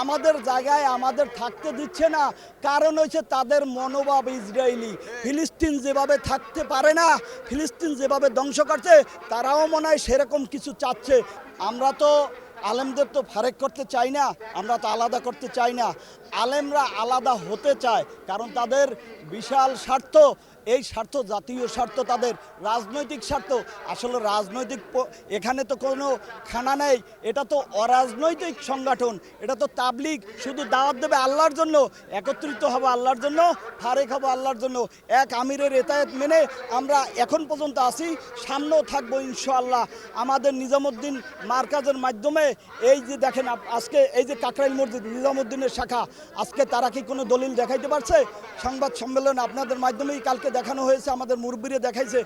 আমাদের জায়গায় আমাদের থাকতে দিচ্ছে না। কারণ হয়েছে তাদের মনোভাব ইসরায়েলি। ফিলিস্তিন যেভাবে থাকতে পারে না, ফিলিস্তিন যেভাবে ধ্বংস করছে, তারাও মনে হয় সেরকম কিছু চাচ্ছে। আমরা তো আলেমদের তো ফারেক করতে চাই না, আমরা তো আলাদা করতে চাই না। আলেমরা আলাদা হতে চায়, কারণ তাদের বিশাল স্বার্থ, এই স্বার্থ, জাতীয় স্বার্থ তাদের, রাজনৈতিক স্বার্থ। আসলে রাজনৈতিক এখানে তো কোনো খানা নেই, এটা তো অরাজনৈতিক সংগঠন, এটা তো তাবলিগ, শুধু দাওয়াত দেবে আল্লাহর জন্য, একত্রিত হবে আল্লাহর জন্য, ফারেক হবে আল্লাহর জন্য। এক আমিরের এতায়াত মেনে আমরা এখন পর্যন্ত আছি, সামনেও থাকব ইনশাআল্লাহ। আমাদের নিজামুদ্দিন মার্কাজের মাধ্যমে এই যে দেখেন আজকে এই যে কাকরাইল মসজিদ, নিজামুদ্দিনের শাখা, আজকে তারা কি কোনো দলিল দেখাইতে পারছে? সংবাদ সম্মেলন আপনাদের মাধ্যমেই কালকে দেখানো হয়েছে, আমাদের মুরব্বীরে দেখাইছে।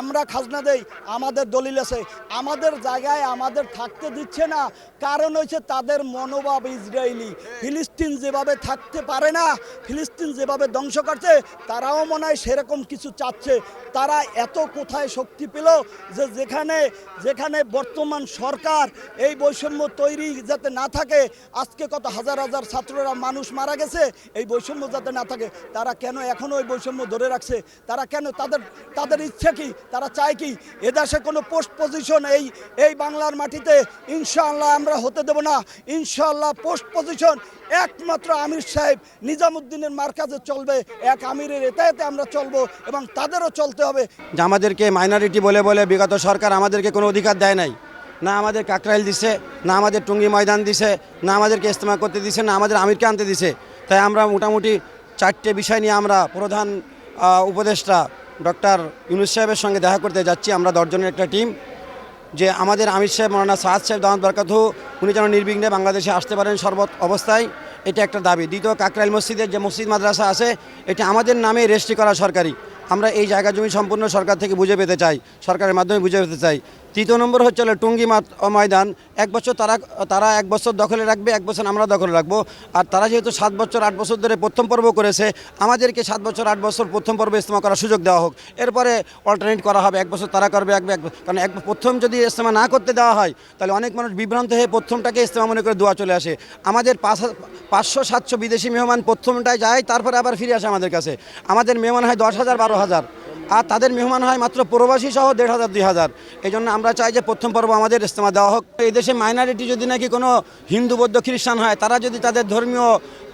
আমরা খাজনা দেই, আমাদের দলিল আছে। আমাদের জায়গায় আমাদের থাকতে দিচ্ছে না, কারণ হচ্ছে তাদের মনোভাব ইসরায়েলি। ফিলিস্তিন যেভাবে থাকতে পারে না, ফিলিস্তিন যেভাবে ধ্বংস করছে, তারাও মনে হয় সেরকম কিছু চাচ্ছে। তারা এত কোথায় শক্তি পেল যে যেখানে যেখানে বর্তমান সরকার এই বৈষম্য তৈরি যাতে না থাকে, আজকে কত হাজার হাজার ছাত্ররা মানুষ মারা গেছে, এই বৈষম্য যাতে না থাকে, তারা কেন এখনও ওই বৈষম্য ধরে রাখছে? তারা কেন তাদের তাদের ইচ্ছে কি? তারা চায় কি এদেশে কোনো পোস্ট পজিশন এই এই বাংলার মাটিতে ইনশাআল্লাহ আমরা হতে দেব না। ইনশাআল্লাহ পোস্ট পজিশন একমাত্র আমির সাহেব নিজামুদ্দিনের মার্কাজে চলবে, এক আমিরের এতে আমরা চলবো এবং তাদেরও চলতে হবে। যে আমাদেরকে মাইনরিটি বলে বলে বিগত সরকার আমাদেরকে কোনো অধিকার দেয় নাই। না আমাদের কাকরাইল দিছে, না আমাদের টুঙ্গি ময়দান দিছে, না আমাদেরকে ইস্তেমা করতে দিছে, না আমাদের আমিরকে আনতে দিছে। তাই আমরা মোটামুটি চারটে বিষয় নিয়ে আমরা প্রধান উপদেষ্টা ডক্টর ইউনুস সাহেবের সঙ্গে দেখা করতে যাচ্ছি। আমরা দশজনের একটা টিম। যে আমাদের আমির সাহেব, মৌলানা সাহাদ সাহেব দামাদ বরকাতু উনি যেন নির্বিঘ্নে বাংলাদেশে আসতে পারেন সর্বত অবস্থায়, এটা একটা দাবি। দ্বিতীয় কাকরাইল মসজিদের যে মসজিদ মাদ্রাসা আছে, এটা আমাদের নামে রেজিস্ট্রি করা সরকারি। আমরা এই জায়গা জমি সম্পূর্ণ সরকার থেকে বুঝে পেতে চাই, সরকারের মাধ্যমে বুঝে পেতে চাই। তৃতীয় নম্বর হচ্ছে টুঙ্গি ময়দান। এক বছর তারা তারা এক বছর দখলে রাখবে, এক বছর আমরা দখলে রাখব। আর তারা যেহেতু সাত বছর, আট বছর ধরে প্রথম পর্ব করেছে, আমাদেরকে সাত বছর, আট বছর প্রথম পর্ব ইস্তেমা করার সুযোগ দেওয়া হোক। এরপরে অল্টারনেট করা হবে, এক বছর তারা করবে, এক কারণ এক, প্রথম যদি ইস্তেমা না করতে দেওয়া হয়, তাহলে অনেক মানুষ বিভ্রান্ত হয়ে প্রথমটাকে ইস্তেমা মনে করে দোয়া চলে আসে। আমাদের পাঁচ, পাঁচশো, সাতশো বিদেশি মেহমান প্রথমটায় যায়, তারপরে আবার ফিরে আসে আমাদের কাছে। আমাদের মেহমান হয় দশ হাজার, বারো হাজার। আর তাদের মেহমান হয় মাত্র প্রবাসী সহ দেড় হাজার, দুই হাজার। এই জন্য আমরা চাই যে প্রথম পর্ব আমাদের ইস্তেমা দেওয়া হোক। এই দেশে মাইনরিটি যদি নাকি কোনো হিন্দু, বৌদ্ধ, খ্রিস্টান হয়, তারা যদি তাদের ধর্মীয়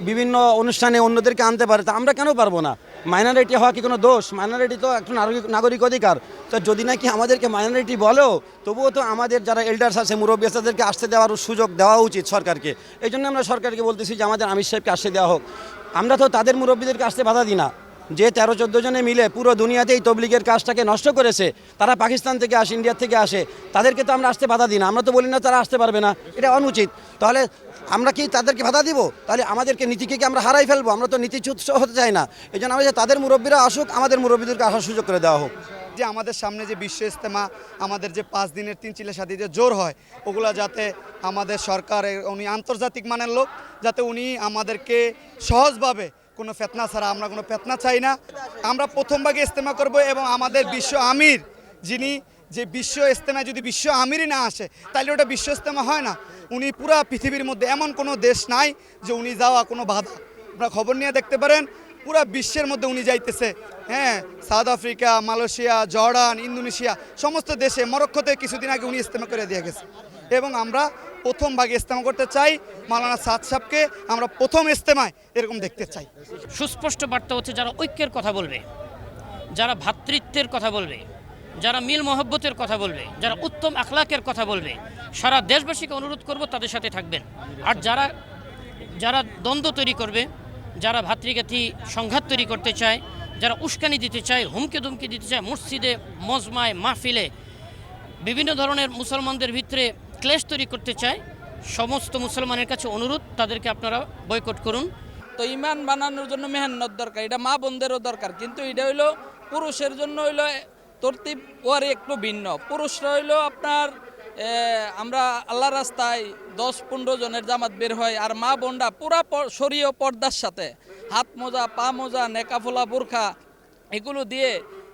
বিভিন্ন অনুষ্ঠানে অন্যদেরকে আনতে পারে, তা আমরা কেন পারব না? মাইনরিটি হওয়া কি কোনো দোষ? মাইনরিটি তো একটা নাগরিক নাগরিক অধিকার। তো যদি নাকি আমাদেরকে মাইনরিটি বলেও, তবুও তো আমাদের যারা এল্ডার্স আছে, মুরব্বী আছে, তাদেরকে আসতে দেওয়ার সুযোগ দেওয়া উচিত সরকারকে। এই জন্য আমরা সরকারকে বলতেছি যে আমাদের আমির সাহেবকে আসতে দেওয়া হোক। আমরা তো তাদের মুরব্বীদেরকে আসতে বাধা দিই না। যে তেরো চোদ্দ জনে মিলে পুরো দুনিয়াতেই তবলিগের কাজটাকে নষ্ট করেছে, তারা পাকিস্তান থেকে আসে, ইন্ডিয়া থেকে আসে, তাদেরকে তো আমরা আসতে বাধা দিই না। আমরা তো বলি না তারা আসতে পারবে না, এটা অনুচিত। তাহলে আমরা কি তাদেরকে বাধা দিব? তাহলে আমাদেরকে নীতিকে কি আমরা হারাই ফেলব? আমরা তো নীতিচ্যুত হতে চাই না। এই জন্য আমরা তাদের মুরব্বীরা আসুক, আমাদের মুরব্বীদেরকে আসার সুযোগ করে দেওয়া হোক। যে আমাদের সামনে যে বিশ্ব ইস্তেমা আমাদের যে পাঁচ দিনের, তিন চিলে সাথে যে জোর হয়, ওগুলা যাতে আমাদের সরকারের উনি আন্তর্জাতিক মানের লোক, যাতে উনি আমাদেরকে সহজভাবে কোনো ফেতনা ছাড়া, আমরা কোনো ফেতনা চাই না। আমরা প্রথম ভাগে ইস্তেমা করব এবং আমাদের বিশ্ব আমির, যিনি যে বিশ্ব ইস্তেমায় যদি বিশ্ব আমিরই না আসে তাহলে ওটা বিশ্ব ইস্তেমা হয় না। উনি পুরা পৃথিবীর মধ্যে এমন কোনো দেশ নাই যে উনি যাওয়া কোনো বাধা। আপনারা খবর নিয়ে দেখতে পারেন, পুরা বিশ্বের মধ্যে উনি যাইতেছে। হ্যাঁ South Africa, Malaysia, Jordan, Indonesia, সমস্ত দেশে, মরক্কোতে কিছুদিন আগে উনি ইস্তেমা করে দিয়ে গেছে। এবং আমরা প্রথম ভাগে ইস্তেমা করতে চাই। মালানা সাদ সাহেবকে আমরা প্রথম ইস্তেমায় এরকম দেখতে চাই। সুস্পষ্ট বার্তা হচ্ছে যারা ঐক্যের কথা বলবে, যারা ভ্রাতৃত্বের কথা বলবে, যারা মিল মহব্বতের কথা বলবে, যারা উত্তম আখলাকের কথা বলবে, সারা দেশবাসীকে অনুরোধ করব তাদের সাথে থাকবেন। আর যারা যারা দ্বন্দ্ব তৈরি করবে, যারা ভাতৃঘাতী সংঘাত তৈরি করতে চায়, যারা উস্কানি দিতে চায়, হুমকি দুমকি দিতে চায়, মসজিদে, মজমায়, মাহফিলে, বিভিন্ন ধরনের মুসলমানদের ভিতরে ক্লেশ তৈরি করতে চায়, সমস্ত মুসলমানের কাছে অনুরোধ, তাদেরকে আপনারা বয়কট করুন। তো ইমান বানানোর জন্য মেহনত দরকার, এটা মা বোনদেরও দরকার, কিন্তু এটা হইল পুরুষের জন্য হইল তরতিব ওয়ারে একটু ভিন্ন। পুরুষরা হইল আপনার আমরা আল্লাহ রাস্তায় দশ পনেরো জনের জামাত বের হয়, আর মা বোনরা পুরা শরীয় পর্দার সাথে, হাত মোজা, পা মোজা নেকাফোলা বোরখা, এগুলো দিয়ে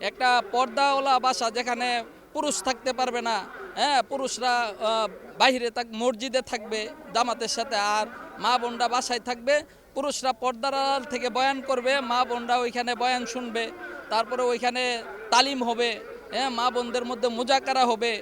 একটা পর্দাওয়ালা বাসা যেখানে পুরুষ থাকতে পারবে না হ্যাঁ পুরুষরা বাহিরে থাক, মসজিদে থাকবে, জামাতের সাথে, আর মা বোনরা বাসায় থাকবে। পুরুষরা পর্দার আড়াল থেকে বয়ান করবে, মা বোনরা ওইখানে বয়ান শুনবে, তারপরে ওইখানে তালিম হবে হ্যাঁ মা বোনদের মধ্যে মোজাকারা হবে।